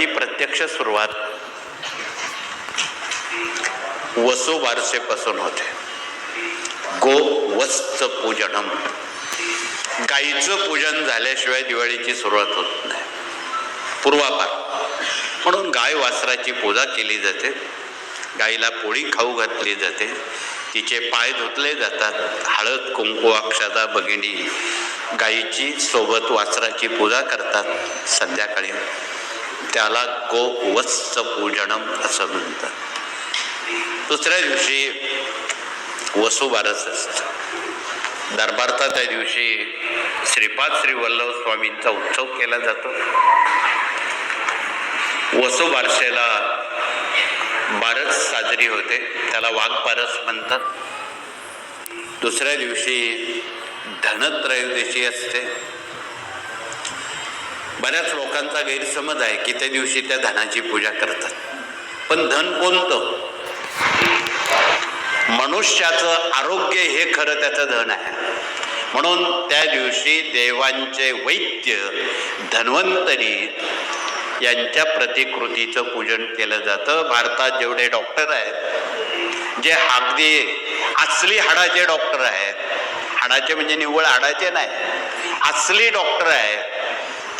ती प्रत्यक्ष सुरुवात वसू बारसेपासून होते. गो वस्त पूजनम. गाईचं पूजन झाल्याशिवाय दिवाळीची सुरुवात होत नाही. पूर्वापार. म्हणून गाय वासराची पूजा केली जाते. गाईला पोळी खाऊ घातली जाते. तिचे पाय धुतले जातात. हळद कुंकू अक्षता भगिनी. गाईची सोबत वासराची पूजा करतात. संध्याकाळी त्याला गोवत्स पूजनम असं म्हणतात. दुसऱ्या दिवशी वसुबारस असतं. दरबारचा त्या दिवशी श्रीपाद श्री वल्लभ स्वामींचा उत्सव केला जातो. वसुबारसेला बारस साजरी होते. त्याला वाघबारस म्हणतात. दुसऱ्या दिवशी धनत्रयोदशी असते. बऱ्याच लोकांचा गैरसमज आहे की त्या दिवशी त्या धनाची पूजा करतात. पण धन कोणतं? मनुष्याचं आरोग्य हे खरं त्याचं धन आहे. म्हणून त्या दिवशी देवांचे वैद्य धन्वंतरी यांच्या प्रतिकृतीचं पूजन केलं जातं. भारतात जेवढे डॉक्टर आहेत जे अगदी असली हाडाचे डॉक्टर आहेत हाडाचे म्हणजे निव्वळ हाडाचे नाही असली डॉक्टर आहेत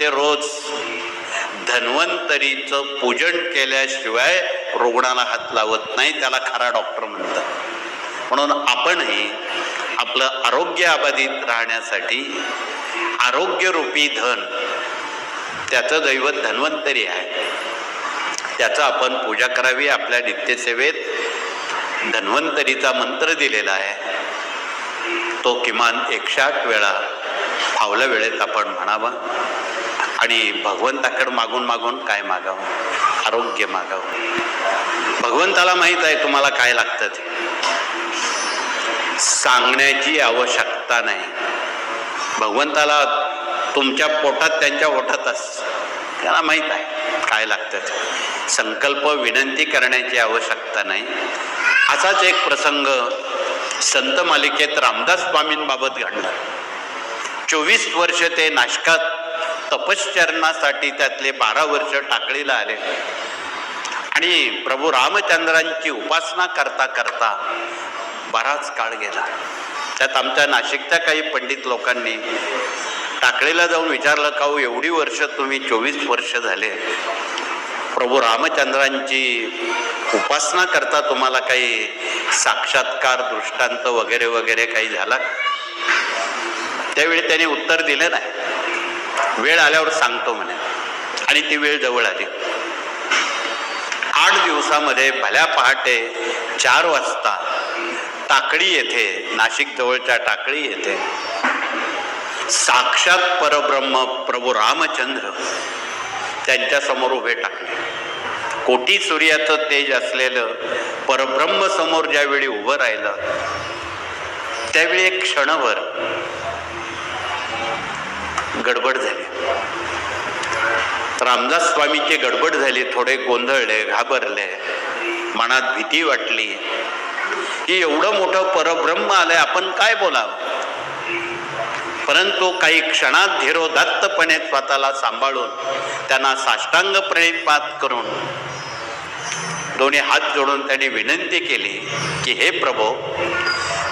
ते रोज धन्वंतरीचं पूजन केल्याशिवाय रुग्णाला हात लावत नाही त्याला खरा डॉक्टर म्हणतात. म्हणून आपणही आपलं आरोग्य अबाधित राहण्यासाठी आरोग्यरूपी धन त्याचं दैवत धन्वंतरी आहे. त्याचं आपण पूजा करावी आपल्या नित्यसेवेत धन्वंतरीचा मंत्र दिलेला आहे. तो किमान एकशे आठ वेळा फावल्या वेळेत आपण म्हणावा. आणि भगवंताकडं मागून मागून काय मागावं? आरोग्य मागावं. भगवंताला माहीत आहे तुम्हाला काय लागतं ते. सांगण्याची आवश्यकता नाही. भगवंताला तुमच्या पोटात त्यांच्या ओठात असतं त्यांना माहीत आहे काय लागतं ते. संकल्प विनंती करण्याची आवश्यकता नाही. असाच एक प्रसंग संत मालिकेत रामदास स्वामींबाबत घडला. चोवीस वर्ष ते नाशकात तपश्चरणासाठी त्यातले बारा वर्ष टाकळीला आले. आणि प्रभू रामचंद्रांची उपासना करता करता बराच काळ गेला. त्यात आमच्या नाशिकच्या काही पंडित लोकांनी टाकळीला जाऊन विचारलं का हो एवढी वर्ष तुम्ही चोवीस वर्ष झाले. प्रभू रामचंद्रांची उपासना करता तुम्हाला काही साक्षात्कार दृष्टांत वगैरे वगैरे काही झाला? त्यावेळी त्याने उत्तर दिलं नाही. वेळ आल्यावर सांगतो म्हणे. आणि ती वेळ जवळ आली. आठ दिवसामध्ये भल्या पहाटे चार वाजता टाकळी येथे नाशिक जवळच्या टाकळी येथे साक्षात परब्रह्म प्रभू रामचंद्र त्यांच्यासमोर उभे टाकले. कोटी सूर्याचं तेज असलेलं परब्रह्म समोर ज्यावेळी उभं राहिलं त्यावेळी एक क्षणभर गडबड झाली. रामदास स्वामीचे गडबड झाली थोडे गोंधळले घाबरले मनात भीती वाटली. की एवढं मोठं परब्रह्म आलंय आपण काय बोलावं? परंतु काही क्षणात धीरोदात्तपणे स्वतःला सांभाळून त्यांना साष्टांग प्रणिपात करून दोन्ही हात जोडून त्यांनी विनंती केली की हे प्रभो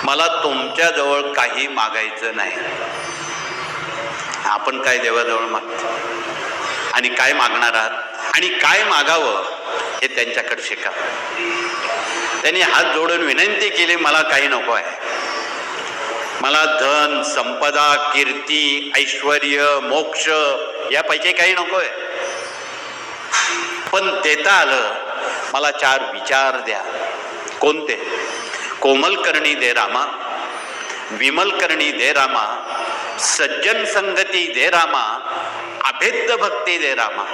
मला तुमच्याजवळ काही मागायचं नाही. आपण काय देवाजवळ मागतो? आणि काय मागणार आहात? आणि काय मागावं? हे त्यांच्याकडे शिका. त्यांनी हात जोडून विनंती केली मला काही नको आहे. मला धन संपदा कीर्ती ऐश्वर मोक्ष यापैकी काही नकोय पण देता आलं मला चार विचार द्या. कोणते? कोमल करणी दे रामा. विमल करणी दे रामा. सज्जन संगती दे रामा अभेद्य भक्ती दे रामा.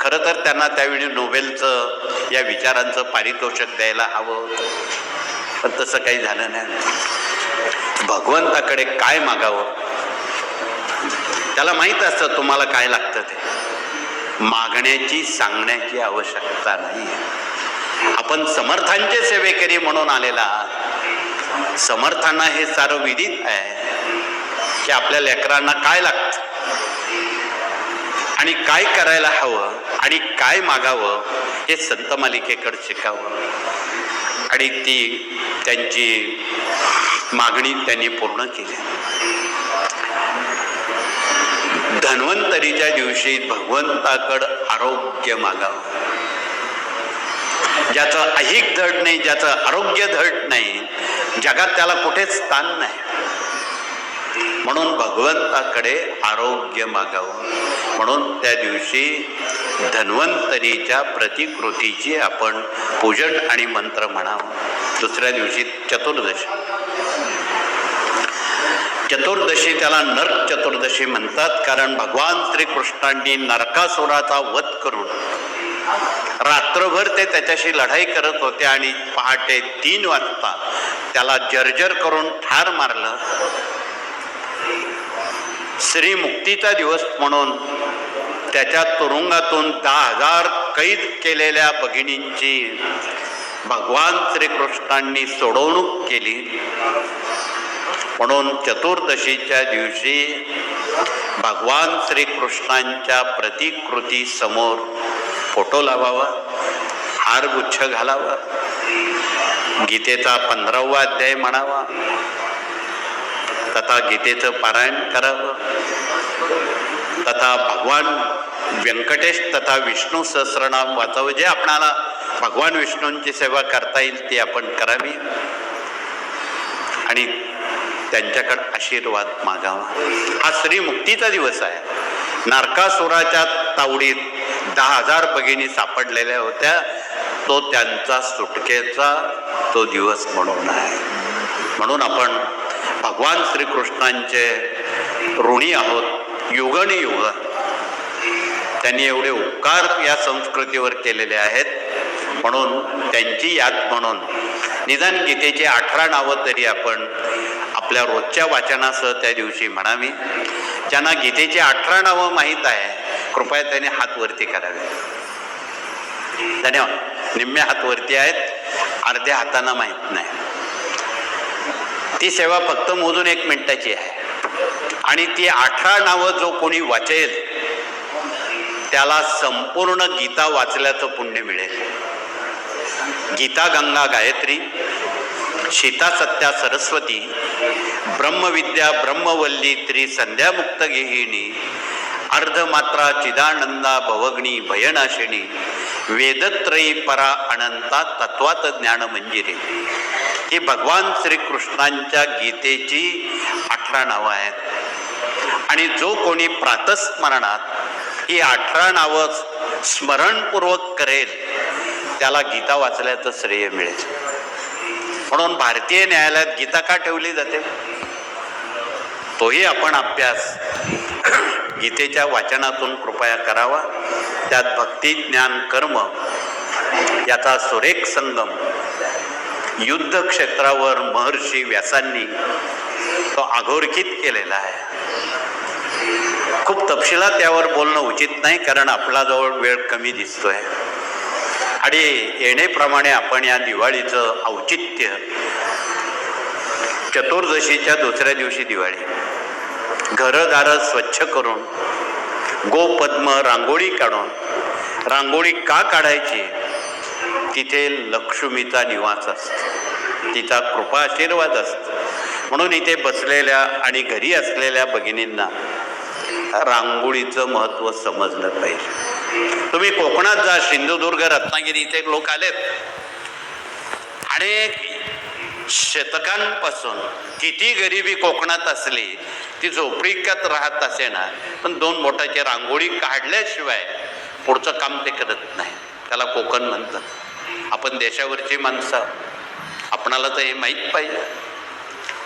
खरं तर त्यांना त्यावेळी नोबेलचं या विचारांचं पारितोषिक द्यायला हवं. होतं पण तसं काही झालं नाही. भगवंताकडे काय मागावं? त्याला माहीत असतं तुम्हाला काय लागतं ते. मागण्याची सांगण्याची आवश्यकता नाही. आपण समर्थांचे सेवेकरी म्हणून आलेला समर्थांना हे सारं विदित आहे. की आपल्या लेकरांना काय लागतं? आणि काय करायला हवं? आणि काय मागावं? हे संत मालिकेकडे शिकावं. आणि ती त्यांची मागणी त्यांनी पूर्ण केली. धन्वंतरीच्या दिवशी भगवंताकडं आरोग्य मागावं. ज्याचं अहिक धड नाही ज्याचं आरोग्य धड नाही जगात त्याला कुठेच स्थान नाही. म्हणून भगवंताकडे आरोग्य मागावं म्हणून त्या दिवशी धन्वंतरीच्या प्रतिकृतीची आपण पूजन आणि मंत्र म्हणावं. दुसऱ्या दिवशी चतुर्दशी. चतुर्दशी त्याला नरक चतुर्दशी म्हणतात कारण भगवान श्रीकृष्णांनी नरकासुराचा वध करून रात्रभर ते त्याच्याशी लढाई करत होते आणि पहाटे तीन वाजता त्याला जर्जर करून ठार मारलं. श्री मुक्तीचा दिवस म्हणून त्याच्या तुरुंगातून दहा हजार कैद केलेल्या भगिनींची भगवान श्रीकृष्णांनी सोडवणूक केली. म्हणून चतुर्दशीच्या दिवशी भगवान श्रीकृष्णांच्या प्रतिकृती समोर फोटो लावावा हारगुच्छ घालावा गीतेचा पंधरावा अध्याय म्हणावा. तथा गीतेचं पारायण करावं. तथा भगवान व्यंकटेश तथा विष्णू सहस्रनाम वाचावं. जे आपणाला भगवान विष्णूंची सेवा करता येईल ती आपण करावी. आणि त्यांच्याकडे आशीर्वाद मागावा. हा श्री मुक्तीचा दिवस आहे. नारकासुराच्या तावडीत दहा हजार भगिनी सापडलेल्या होत्या. तो त्यांचा सुटकेचा तो दिवस म्हणून आहे. म्हणून आपण भगवान श्रीकृष्णांचे ऋणी आहोत युगनयुग त्यांनी एवढे उपकार या संस्कृतीवर केलेले आहेत म्हणून त्यांची याद म्हणून. निदान गीतेची अठरा नावं तरी आपण आपल्या रोजच्या वाचनासह त्या दिवशी म्हणावी. ज्यांना गीतेची अठरा नावं माहीत आहे कृपया त्याने हात वरती करावे. धन्यवाद. निम्म्या हात वरती आहेत अर्ध्या हाताना माहीत नाही. ती सेवा फक्त मोजून एक मिनिटाची आहे. आणि ती अठरा नावं जो कोणी वाचेल त्याला संपूर्ण गीता वाचल्याचं पुण्य मिळेल. गीता गंगा गायत्री सीता सत्या सरस्वती ब्रह्मविद्या ब्रह्मवल्ली त्रि संध्यामुक्त गेहिणी अर्धमात्रा चिदानंदा भवग्नी भयनाशिनी वेदत्रयी परा अनंता तत्वात ज्ञान मंजिरी. ही भगवान श्रीकृष्णांच्या गीतेची अठरा नावं आहेत. आणि जो कोणी प्रातस्मरणात ही अठरा नावं स्मरणपूर्वक करेल त्याला गीता वाचल्याचं श्रेय मिळेल. म्हणून भारतीय न्यायालयात गीता का ठेवली जाते? तोही आपण अभ्यास. गीतेच्या वाचनातून कृपया करावा. त्यात भक्ती ज्ञान कर्म याचा सुरेख संगम युद्ध क्षेत्रावर महर्षी व्यासांनी तो अघोरखित केलेला आहे. खूप तपशिलात त्यावर बोलणं उचित नाही कारण आपला जवळ वेळ कमी दिसतोय. आणि येणेप्रमाणे आपण या दिवाळीचं औचित्य चतुर्दशीच्या दुसऱ्या दिवशी दिवाळी घरदारं स्वच्छ करून गोपद्म रांगोळी काढून रांगोळी का काढायची? तिथे लक्ष्मीचा निवास असतो. तिचा कृपा आशीर्वाद असतो. म्हणून इथे बसलेल्या आणि घरी असलेल्या भगिनींना रांगोळीचं महत्त्व समजलं पाहिजे. तुम्ही कोकणात जा सिंधुदुर्ग रत्नागिरी इथे लोक आलेत. अनेक शतकांपासून किती गरिबी कोकणात असली ती झोपडीकात राहत असे ना पण दोन बोटाची रांगोळी काढल्याशिवाय पुढचं काम ते करत नाही. त्याला कोकण म्हणतात. आपण देशावरची माणसं आपणाला तर हे माहीत पाहिजे.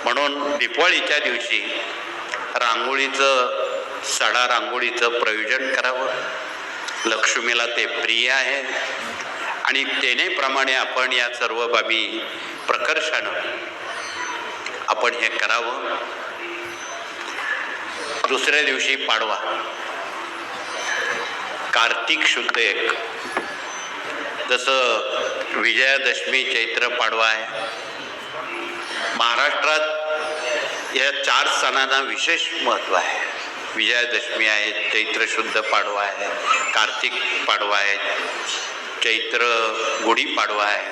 म्हणून दिपावळीच्या दिवशी रांगोळीचं सडा रांगोळीचं प्रयोजन करावं. लक्ष्मीला ते प्रिय आहे. आणि तेनेप्रमाणे आपण या सर्व बाबी प्रकर्षानं आपण हे करावं. दुसऱ्या दिवशी पाडवा. कार्तिक शुद्ध एक. जसं विजयादशमी चैत्र पाडवा आहे. महाराष्ट्रात या चार सणांना विशेष महत्त्व आहे. विजयादशमी आहे चैत्र शुद्ध पाडवा आहे कार्तिक पाडवा आहे चैत्र गुढी पाडवा आहे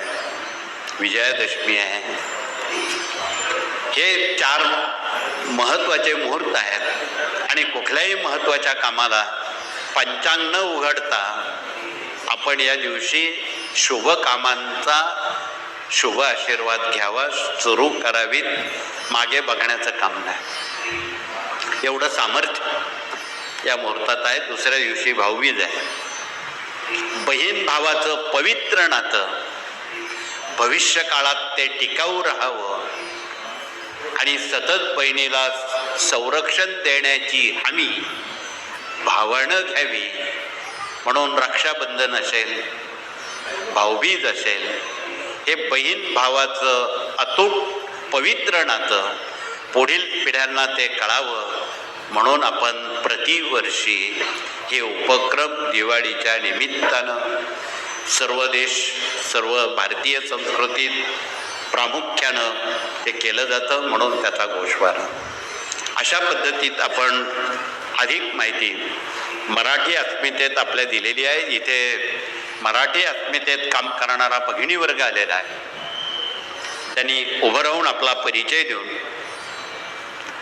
विजयादशमी आहे. हे चार महत्त्वाचे मुहूर्त आहेत आणि कुठल्याही महत्त्वाच्या कामाला पंचांग न उघडता आपण या दिवशी शुभ कामांचा शुभ आशीर्वाद घ्यावा सुरू करावीत मागे बघण्याचं काम नाही. एवढं सामर्थ्य या मुहूर्तात आहे. दुसऱ्या दिवशी भाऊबीज आहे. बहीण भावाचं पवित्र नातं भविष्य काळात ते टिकाऊ राहावं आणि सतत बहिणीला संरक्षण देण्याची हमी भावानं घ्यावी म्हणून रक्षाबंधन असेल. भाऊबीज असेल हे बहीण भावाचं अतूट पवित्र नातं पुढील पिढ्यांना ते कळावं. म्हणून आपण प्रतिवर्षी हे उपक्रम दिवाळीच्या निमित्तानं सर्व देश सर्व भारतीय संस्कृतीत प्रामुख्यानं हे केलं जातं म्हणून त्याचा गोषवारा अशा पद्धतीत आपण अधिक माहिती मराठी अस्मितेत आपल्या दिलेली आहे. इथे मराठी अस्मितेत काम करणारा भगिनी वर्ग आलेला आहे. त्यांनी उभं राहून आपला परिचय देऊन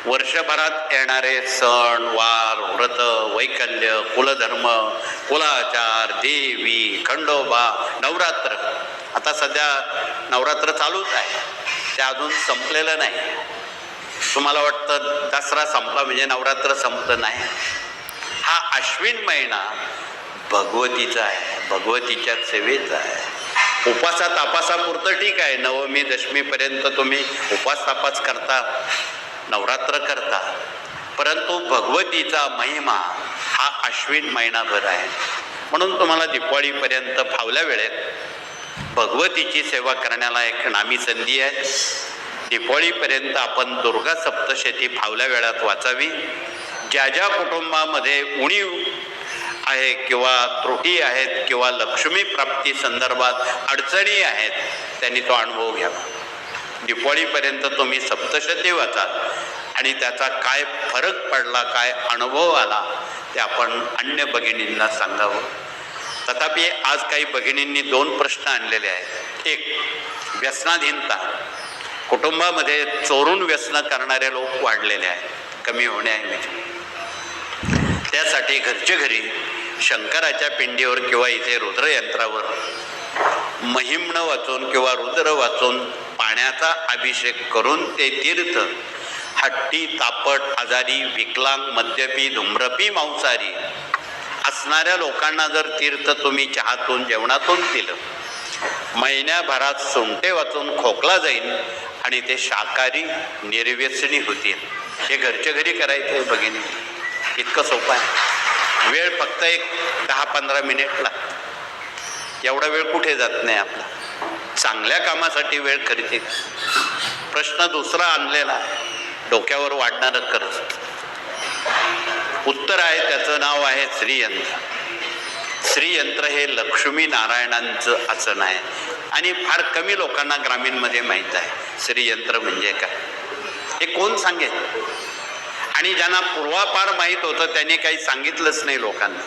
वर्षभरात येणारे सण वार व्रत वैकल्य कुलधर्म कुलाचार देवी खंडोबा नवरात्र आता सध्या नवरात्र चालूच आहे. ते अजून संपलेलं नाही. तुम्हाला वाटतं दसरा संपला म्हणजे नवरात्र संपलं नाही? हा अश्विन महिना भगवतीचा आहे. भगवतीच्या सेवेचा आहे. उपासा तापासापुरतं ठीक आहे. नवमी दशमीपर्यंत तुम्ही उपास तापास करता नवरात्र करता. परंतु भगवतीचा महिमा हा अश्विन महिनाभर आहे. म्हणून तुम्हाला दिपाळीपर्यंत फावल्या वेळेत भगवतीची सेवा करण्याला एक नामी संधी आहे. दिपाळीपर्यंत आपण दुर्गा सप्तशती फावल्या वेळात वाचावी. ज्या ज्या कुटुंबामध्ये उणीव आहे किंवा त्रुटी आहेत किंवा लक्ष्मी प्राप्ती संदर्भात अडचणी आहेत त्यांनी तो अनुभव घ्यावा दिपाळीपर्यंत तुम्ही सप्तशती वाचाल आणि त्याचा काय फरक पडला काय अनुभव आला ते आपण अन्य भगिनींना सांगावं. तथापि आज काही भगिनींनी दोन प्रश्न आणलेले आहेत. एक व्यसनाधीनता. कुटुंबामध्ये चोरून व्यसन करणारे लोक वाढलेले आहेत. कमी होण्याऐवजी. त्यासाठी घरच्या घरी शंकराच्या पिंडीवर किंवा इथे रुद्रयंत्रावर महिम्न वाचून किंवा रुद्र वाचून पाण्याचा अभिषेक करून ते तीर्थ हट्टी तापट आजारी विकलांग मद्यपी धुम्रपी मांसाहारी असणाऱ्या लोकांना जर तीर्थ तुम्ही चहातून जेवणातून दिलं महिन्याभरात सुंटे वाचून खोकला जाईल आणि ते शाकाहारी निर्व्यसनी होतील. हे घरच्या घरी करायचे भगिनी इतकं सोपं आहे. वेळ फक्त एक दहा पंधरा मिनिट लागतो एवढा वेळ कुठे जात नाही आपला. चांगल्या कामासाठी वेळ खरेदी. प्रश्न दुसरा आणलेला डोक्यावर वाढणारं कर्ज. उत्तर आहे त्याचं नाव आहे श्रीयंत्र. श्रीयंत्र हे लक्ष्मी नारायणांचं आसन आहे. आणि फार कमी लोकांना ग्रामीणमध्ये माहीत आहे. श्रीयंत्र म्हणजे काय? हे कोण सांगेल? आणि ज्यांना पूर्वापार माहीत होतं त्यांनी काही सांगितलंच नाही लोकांना.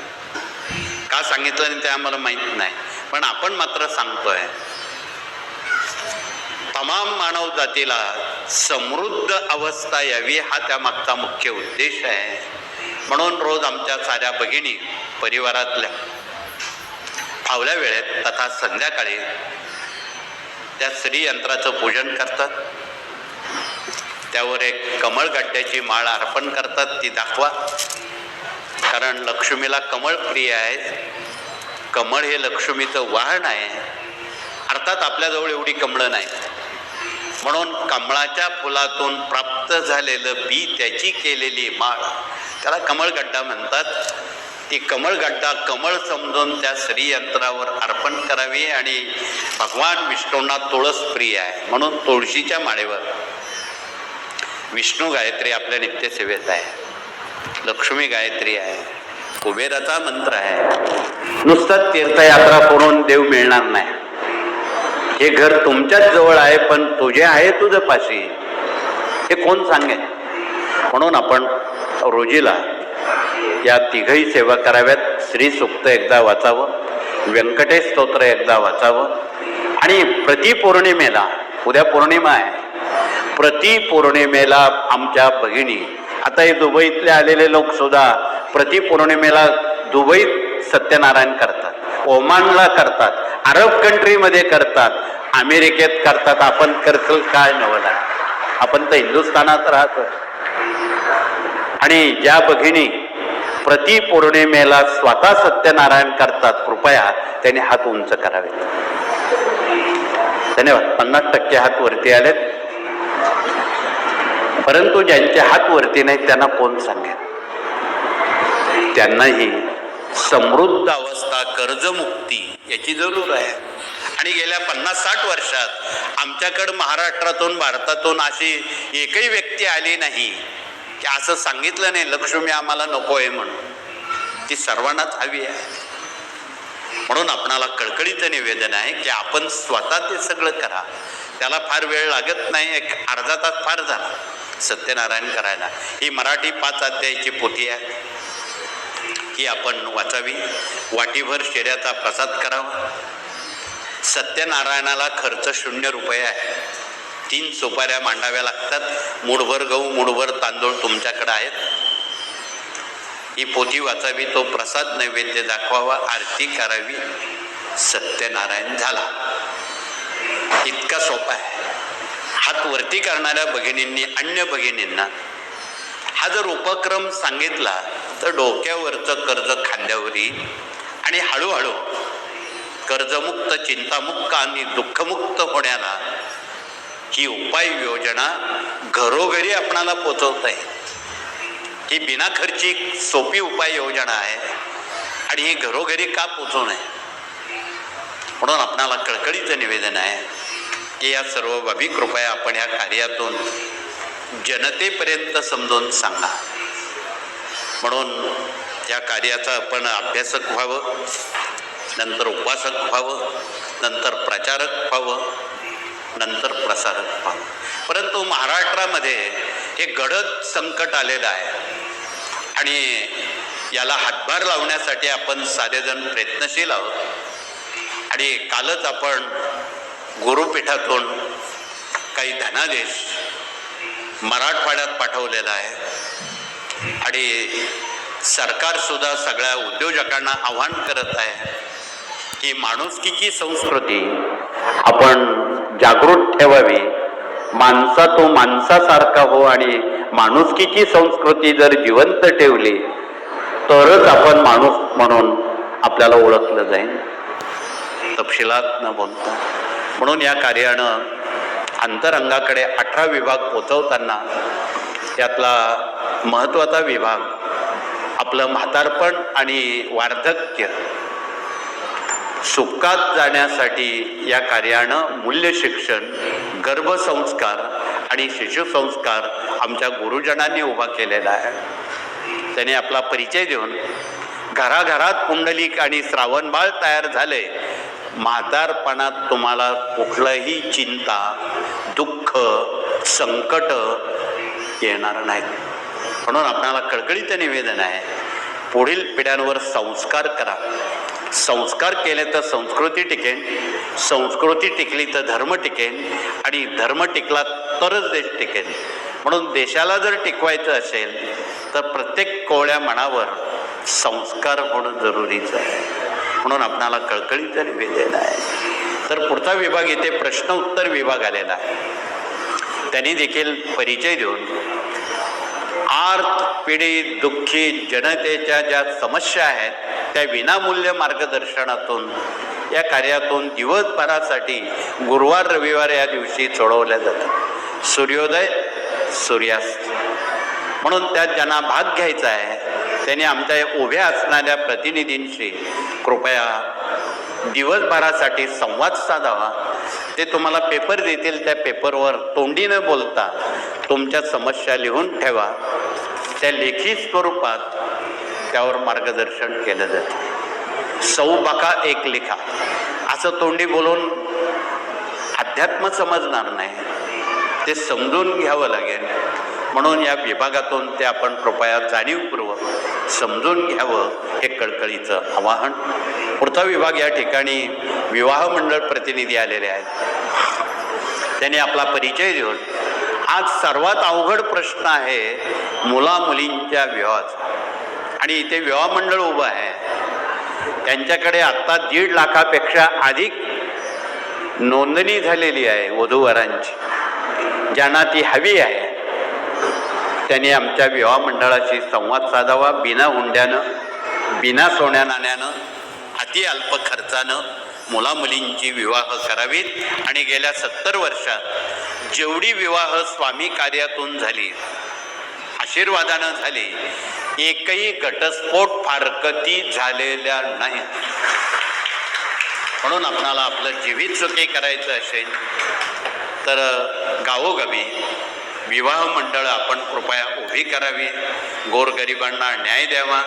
का सांगितलं नाही ते आम्हाला माहीत नाही. पण आपण मात्र सांगतोय तमाम मानव जातीला समृद्ध अवस्था यावी हा त्यामागचा मुख्य उद्देश आहे. म्हणून रोज आमच्या साऱ्या भगिनी परिवारातल्या फावल्या वेळेत तथा संध्याकाळी त्या श्रीयंत्राचं पूजन करतात. त्यावर एक कमळ गड्ड्याची माळ अर्पण करतात ती दाखवा. कारण लक्ष्मीला कमळ प्रिय आहे. कमळ हे लक्ष्मीचं वाहन आहे. अर्थात आपल्याजवळ एवढी कमळं नाहीत म्हणून कमळाच्या फुलातून प्राप्त झालेलं बी त्याची केलेली माळ त्याला कमळगड्डा म्हणतात. ती कमळगड्डा कमळ समजून त्या श्रीयंत्रावर अर्पण करावी आणि भगवान विष्णूंना तुळस प्रिय आहे. म्हणून तुळशीच्या माळेवर विष्णू गायत्री आपल्या नित्यसेवेत आहे. लक्ष्मी गायत्री आहे. कुबेराचा मंत्र आहे. नुसतं तीर्थयात्रा करून देव मिळणार नाही. हे घर तुमच्याच जवळ आहे पण तुझे आहे तुझं पाशी. हे कोण सांगेल? म्हणून आपण रोजीला या तिघही सेवा कराव्यात. श्री सुक्त एकदा वाचावं व्यंकटेश स्तोत्र एकदा वाचावं. आणि प्रतिपौर्णिमेला उद्या पौर्णिमा आहे प्रतिपौर्णिमेला आमच्या भगिनी आता हे दुबईतले आलेले लोक सुद्धा प्रतिपौर्णिमेला दुबईत सत्यनारायण करतात ओमानला करतात अरब कंट्रीमध्ये करतात अमेरिकेत करतात. आपण करसल काय नवला? आपण तर हिंदुस्थानात राहतो. आणि ज्या भगिनी प्रतिपौर्णिमेला स्वतः सत्यनारायण करतात कृपया त्यांनी हात उंच करावेत. धन्यवाद. पन्नास टक्के हात वरती आलेत. परंतु ज्यांचे हात वरती नाहीत त्यांना कोण सांगेल? त्यांनाही समृद्ध अवस्था कर्जमुक्ती याची जरूर आहे. आणि गेल्या पन्नास साठ वर्षात आमच्याकडं महाराष्ट्रातून भारतातून अशी एकही व्यक्ती आली नाही की असं सांगितलं नाही लक्ष्मी आम्हाला नको आहे म्हणून. ती सर्वांनाच हवी आहे. म्हणून आपणाला कळकळीचं निवेदन आहे की आपण स्वतः ते सगळं करा. त्याला फार वेळ लागत नाही एक अर्धा तास फार झाला. सत्यनारायण करायला. ही मराठी पाच अध्यायाची पोथी आहे. ही आपण वाचावी. वाटीभर शेऱ्याचा प्रसाद करावा. सत्यनारायणाला खर्च शून्य रुपये आहे. तीन सुपाऱ्या मांडाव्या लागतात. मुठभर गहू मुठभर तांदूळ तुमच्याकडे आहेत. ही पोथी वाचावी. तो प्रसाद नैवेद्य दाखवावा. आरती करावी. सत्यनारायण झाला. इतका सोपा आहे. हात वरती करणाऱ्या भगिनींनी अन्य भगिनींना हा जर उपक्रम सांगितला तर डोक्यावरचं कर्ज खांद्यावर येईल आणि हळूहळू कर्जमुक्त चिंतामुक्त आणि दुःखमुक्त होण्याला ही उपाय योजना घरोघरी आपणाला पोचवता येईल. ही बिनाखर्ची सोपी उपाय योजना आहे आणि ही घरोघरी का पोचवणं म्हणून आपणाला कळकळीचं निवेदन आहे की या सर्व बाबी कृपया आपण या कार्यातून जनतेपर्यंत समजून सांगा. म्हणून या कार्याचा आपण अभ्यासक व्हावं नंतर उपासक व्हावं नंतर प्रचारक व्हावं नंतर प्रसारक व्हावं. परंतु महाराष्ट्रामध्ये हे गडद संकट आलेलं आहे आणि याला हातभार लावण्यासाठी आपण सारेजण प्रयत्नशील आहोत. आणि कालच आपण गुरुपीठातून काही धनादेश मराठवाड्यात पाठवलेला आहे. आणि सरकारसुद्धा सगळ्या उद्योजकांना आव्हान करत आहे की माणुसकीची संस्कृती आपण जागृत ठेवावी. माणसा तो माणसासारखा हो आणि माणुसकीची संस्कृती जर जिवंत ठेवली तरच आपण माणूस म्हणून आपल्याला ओळखलं जाईल. तपशिलात न बोलता. म्हणून या कार्यानं अंतरंगाकडे अठरा विभाग पोचवताना यातला महत्त्वाचा विभाग आपलं म्हातारपण आणि वार्धक्य सुखात जाण्यासाठी या कार्यानं मूल्य शिक्षण गर्भसंस्कार आणि शिशुसंस्कार आमच्या गुरुजनांनी उभा केलेला आहे. त्याने आपला परिचय देऊन घराघरात पुंडलिक आणि श्रावणबाळ तयार झाले म्हातारपणात तुम्हाला कुठलंही चिंता दुःख संकट येणार नाहीत. म्हणून आपणाला कळकळीचं निवेदन आहे पुढील पिढ्यांवर संस्कार करा. संस्कार केले तर संस्कृती टिकेन संस्कृती टिकली तर धर्म टिकेन आणि धर्म टिकला तरच देश टिकेन. म्हणून देशाला जर टिकवायचं असेल तर प्रत्येक कोवळ्या मनावर संस्कार होणं जरुरीचं आहे. म्हणून आपणाला कळकळीचं निवेदन आहे तर पुढचा विभाग इथे प्रश्न उत्तर विभाग आलेला आहे. त्यांनी देखील परिचय देऊन आर्थ पीडित दुःखी जनतेच्या ज्या समस्या आहेत त्या विनामूल्य मार्गदर्शनातून या कार्यातून दिवसभरासाठी गुरुवार रविवार या दिवशी सोडवल्या जातात. सूर्योदय सूर्यास्त. म्हणून त्यात ज्यांना भाग घ्यायचा आहे त्याने आमच्या या उभ्या असणाऱ्या प्रतिनिधींशी कृपया दिवसभरासाठी संवाद साधावा. ते तुम्हाला पेपर देतील त्या पेपरवर तोंडी न बोलता तुमच्या समस्या लिहून ठेवा. त्या लेखी स्वरूपात त्यावर मार्गदर्शन केलं जातं सौ बाका एक लेखा. असं तोंडी बोलून अध्यात्म समजणार नाही. ते समजून घ्यावं लागेल. म्हणून या विभागातून ते आपण कृपया जाणीवपूर्वक समजून घ्यावं हे कळकळीचं आवाहन. पुढचा विभाग या ठिकाणी विवाह मंडळ प्रतिनिधी आलेले आहेत. त्यांनी आपला परिचय देऊन आज सर्वात अवघड प्रश्न आहे मुला मुलींच्या विवाहाचा. आणि इथे विवाह मंडळ उभं आहे. त्यांच्याकडे आत्ता दीड लाखापेक्षा अधिक नोंदणी झालेली आहे वधूवरांची. ज्यांना ती हवी आहे. त्यांनी आमच्या विवाह मंडळाशी संवाद साधावा. बिना हुंड्यानं बिना सोन्या नाण्यानं अति अल्प खर्चानं मुलामुलींची विवाह करावीत. आणि गेल्या सत्तर वर्षात जेवढी विवाह स्वामी कार्यातून झाली आशीर्वादानं झाली एकही घटस्फोट फारकती झालेल्या नाही. म्हणून आपणाला आपलं जीवित सुखी करायचं असेल तर गावोगावी विवाह मंडळ आपण कृपया उभी करावी. गोरगरिबांना न्याय द्यावा.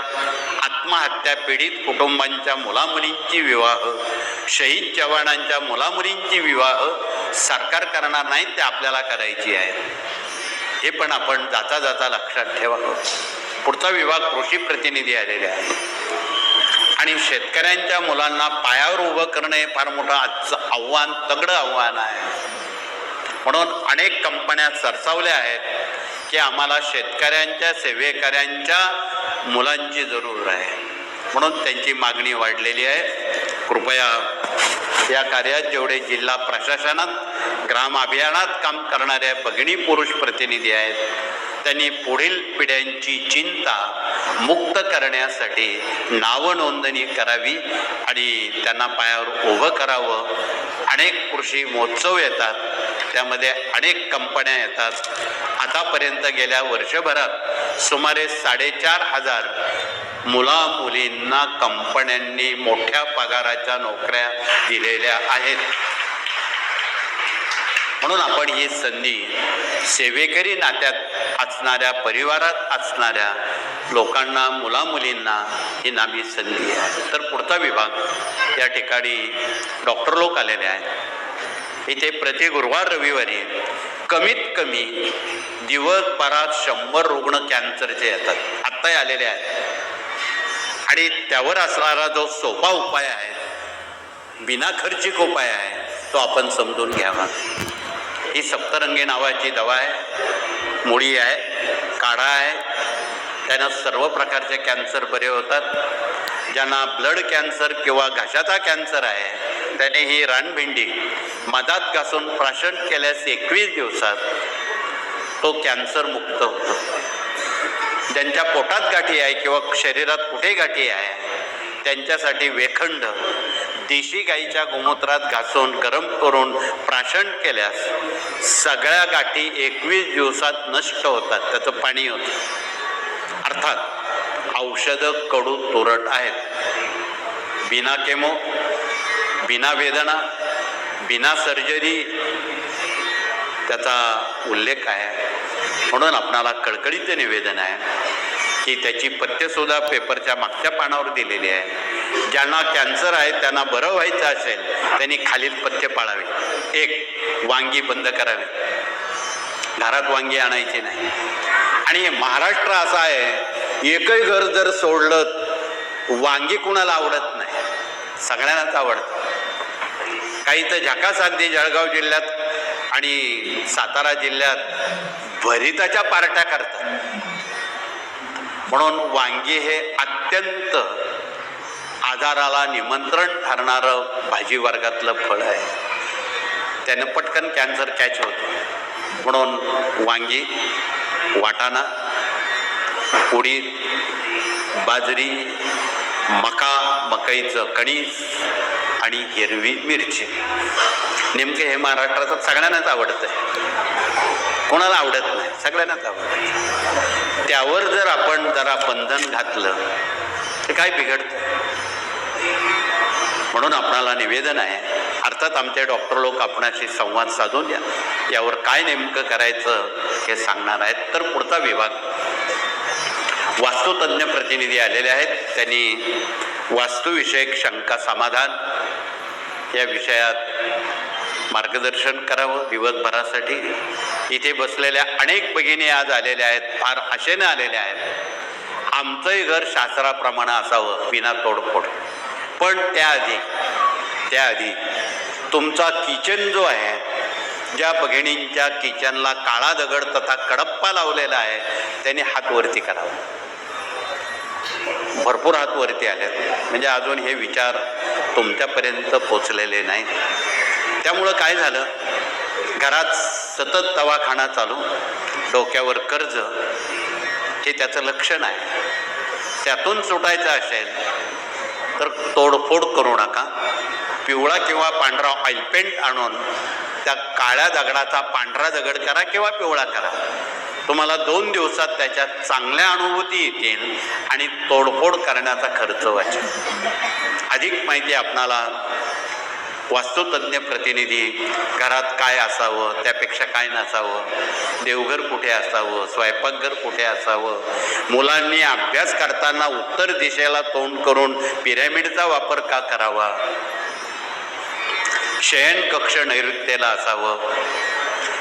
आत्महत्या पीडित कुटुंबांच्या मुलामुलींची विवाह शहीद जवानांच्या मुलामुलींची विवाह सरकार करणार नाही ते आपल्याला करायची आहे. हे पण आपण जाता जाता लक्षात ठेवावं पुढचा विभाग कृषी प्रतिनिधी आलेले आहे आणि शेतकऱ्यांच्या मुलांना पायावर उभं करणं हे फार मोठं आजचं आव्हान तगडं आव्हान आहे. म्हणून अनेक कंपन्या सरसावल्या आहेत की आम्हाला शेतकऱ्यांच्या सेवेकऱ्यांच्या मुलांची जरूर आहे. म्हणून त्यांची मागणी वाढलेली आहे. कृपया या कार्यात जेवढे जिल्हा प्रशासनात ग्राम अभियानात काम करणाऱ्या भगिनी पुरुष प्रतिनिधी आहेत त्यांनी पुढील पिढ्यांची चिंता मुक्त करण्यासाठी नावनोंदणी करावी आणि त्यांना पायावर उभं करावं. अनेक कृषी महोत्सव येतात. त्यामध्ये अनेक कंपन्या येतात. आतापर्यंत गेल्या वर्षभरात सुमारे साडेचार हजार मुला मुलींना कंपन्यांनी मोठ्या पगाराच्या नोकऱ्या दिलेल्या आहेत. म्हणून आपण ही संधी सेवेकरी नात्यात असणाऱ्या परिवारात असणाऱ्या लोकांना मुलामुलींना ही नामी संधी आहे. तर पुढचा विभाग या ठिकाणी डॉक्टर लोक आलेले आहेत. इथे प्रति गुरुवार रविवारी कमीत कमी दिवसभरात शंभर रुग्ण कॅन्सरचे येतात. आत्ताही आलेले आहेत. आणि त्यावर असणारा जो सोपा उपाय आहे बिना खर्चिक उपाय आहे तो आपण समजून घ्यावा. ही सप्तरंगी नावाची दवा आहे मुळी आहे काढा आहे. त्यांना सर्व प्रकारचे कॅन्सर बरे होतात. ज्यांना ब्लड कॅन्सर किंवा घशाचा कॅन्सर आहे त्याने ही रानभेंडी मधात घासून प्राशन केल्यास एकवीस दिवसात तो कॅन्सर मुक्त होतो. ज्यांच्या पोटात गाठी आहे किंवा शरीरात कुठे गाठी आहे त्यांच्यासाठी वेखंड देशी गाईच्या गोमूत्रात घासून गरम करून प्राशन केल्यास सगळ्या गाठी एकवीस दिवसात नष्ट होतात त्याचं पाणी होतं. अर्थात औषधं कडू तुरट आहेत. बिना केमो बिना वेदना बिना सर्जरी त्याचा उल्लेख आहे. म्हणून आपणाला कळकळीचं निवेदन आहे की त्याची पथ्यसुद्धा पेपरच्या मागच्या पानावर दिलेली आहे. ज्यांना कॅन्सर आहे त्यांना बरं व्हायचं असेल त्यांनी खालील पथ्य पाळावे. एक वांगी बंद करावी. घरात वांगी आणायची नाही. आणि महाराष्ट्र असा आहे एकही घर जर सोडलं वांगी कुणाला आवडत नाही? सगळ्यांनाच आवडतं. काही तर झकास अगदी जळगाव जिल्ह्यात आणि सातारा जिल्ह्यात भरिताच्या पार्ट्या करतात. म्हणून वांगी हे अत्यंत आजाराला निमंत्रण ठरणारं भाजी वर्गातलं फळ आहे. त्यानं पटकन कॅन्सर कॅच होतो. म्हणून वांगी वाटाणा उडीद बाजरी मका मकईचं कणीस आणि हिरवी मिरची. नेमके हे महाराष्ट्राचं सगळ्यांनाच आवडतं कोणाला आवडत नाही? सगळ्यांनाच आवडतं त्यावर जर आपण जरा बंधन घातलं तर काय बिघडतं? म्हणून आपणाला निवेदन आहे अर्थात आमचे डॉक्टर लोक आपणाशी संवाद साधून या. यावर काय नेमकं करायचं हे सांगणार आहेत तर पुढचा विभाग. वास्तुतज्ञ प्रतिनिधी आलेले आहेत त्यांनी वास्तुविषयक शंका समाधान या विषयात मार्गदर्शन करावं दिवसभरासाठी. इथे बसलेल्या अनेक भगिनी आज आलेल्या आहेत फार आशेने आलेल्या आहेत. आमचंही घर शास्त्राप्रमाणे असावं विना तोडफोड. पण त्याआधी त्याआधी तुमचा किचन जो आहे ज्या भगिनींच्या किचनला काळा दगड तथा कडप्पा लावलेला आहे त्यांनी हातवरती करावा. भरपूर आतवरती आल्यात म्हणजे अजून हे विचार तुमच्यापर्यंत पोचलेले नाहीत. त्यामुळं काय झालं? घरात सतत दवाखाना चालू. डोक्यावर कर्ज. हे त्याचं लक्षण आहे. त्यातून सुटायचं असेल तर तोडफोड करू नका. पिवळा किंवा पांढरा ऑइल पेंट आणून त्या काळ्या दगडाचा पांढरा दगड करा किंवा पिवळा करा. तुम्हाला दोन दिवसात त्याच्यात चांगल्या अनुभूती येतील आणि तोडफोड करण्याचा खर्च वाचेल. अधिक माहिती आपणाला वास्तुतज्ञ प्रतिनिधी घरात काय असावं त्यापेक्षा काय नसावं देवघर कुठे असावं स्वयंपाकघर कुठे असावं मुलांनी अभ्यास करताना उत्तर दिशेला तोंड करून पिरॅमिडचा वापर का करावा शयन कक्ष नैऋत्येला असावं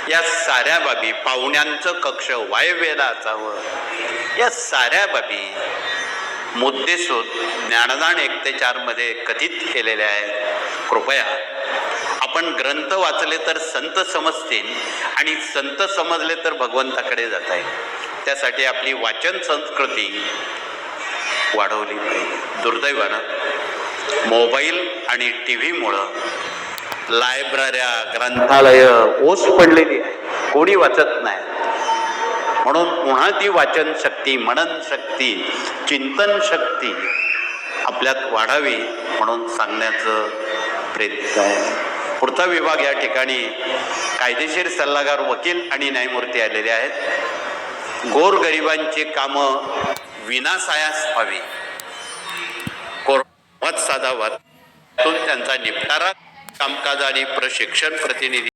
या साऱ्या बाबी पाहुण्यांचं कक्ष वायव्येला असावं या साऱ्या बाबी मुद्देसूद ज्ञानदान एक ते चारमध्ये कथित केलेले आहेत. कृपया आपण ग्रंथ वाचले तर संत समजतील आणि संत समजले तर भगवंताकडे जाता येईल त्यासाठी आपली वाचन संस्कृती वाढवली पाहिजे. दुर्दैवानं मोबाईल आणि टी व्हीमुळं लायब्रऱ्या ग्रंथालय ओस पडलेली आहे. कोणी वाचत नाही. म्हणून पुन्हा ती वाचन शक्ती मनन शक्ती चिंतन शक्ती आपल्यात वाढावी म्हणून सांगण्याचं प्रयत्न आहे. पुढचा विभाग या ठिकाणी कायदेशीर सल्लागार वकील आणि न्यायमूर्ती आलेले आहेत. गोरगरिबांची कामं विनासायास व्हावी. कोर्टात साधावात त्यांचा निपटारा कामकाज आणि प्रशिक्षण प्रतिनिधी